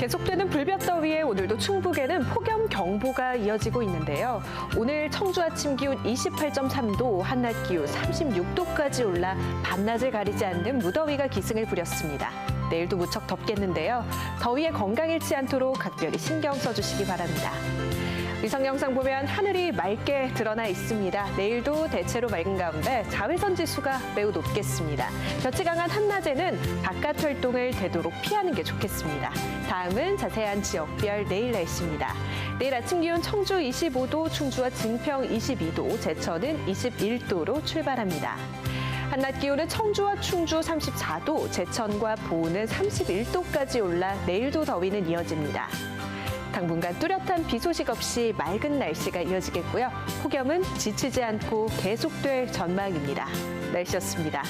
계속되는 불볕더위에 오늘도 충북에는 폭염 경보가 이어지고 있는데요. 오늘 청주 아침 기온 28.3도, 한낮 기온 36도까지 올라 밤낮을 가리지 않는 무더위가 기승을 부렸습니다. 내일도 무척 덥겠는데요. 더위에 건강 잃지 않도록 각별히 신경 써주시기 바랍니다. 위성 영상 보면 하늘이 맑게 드러나 있습니다. 내일도 대체로 맑은 가운데 자외선 지수가 매우 높겠습니다. 볕이 강한 한낮에는 바깥 활동을 되도록 피하는 게 좋겠습니다. 다음은 자세한 지역별 내일 날씨입니다. 내일 아침 기온 청주 25도, 충주와 증평 22도, 제천은 21도로 출발합니다. 한낮 기온은 청주와 충주 34도, 제천과 보은은 31도까지 올라 내일도 더위는 이어집니다. 당분간 뚜렷한 비 소식 없이 맑은 날씨가 이어지겠고요. 폭염은 지치지 않고 계속될 전망입니다. 날씨였습니다.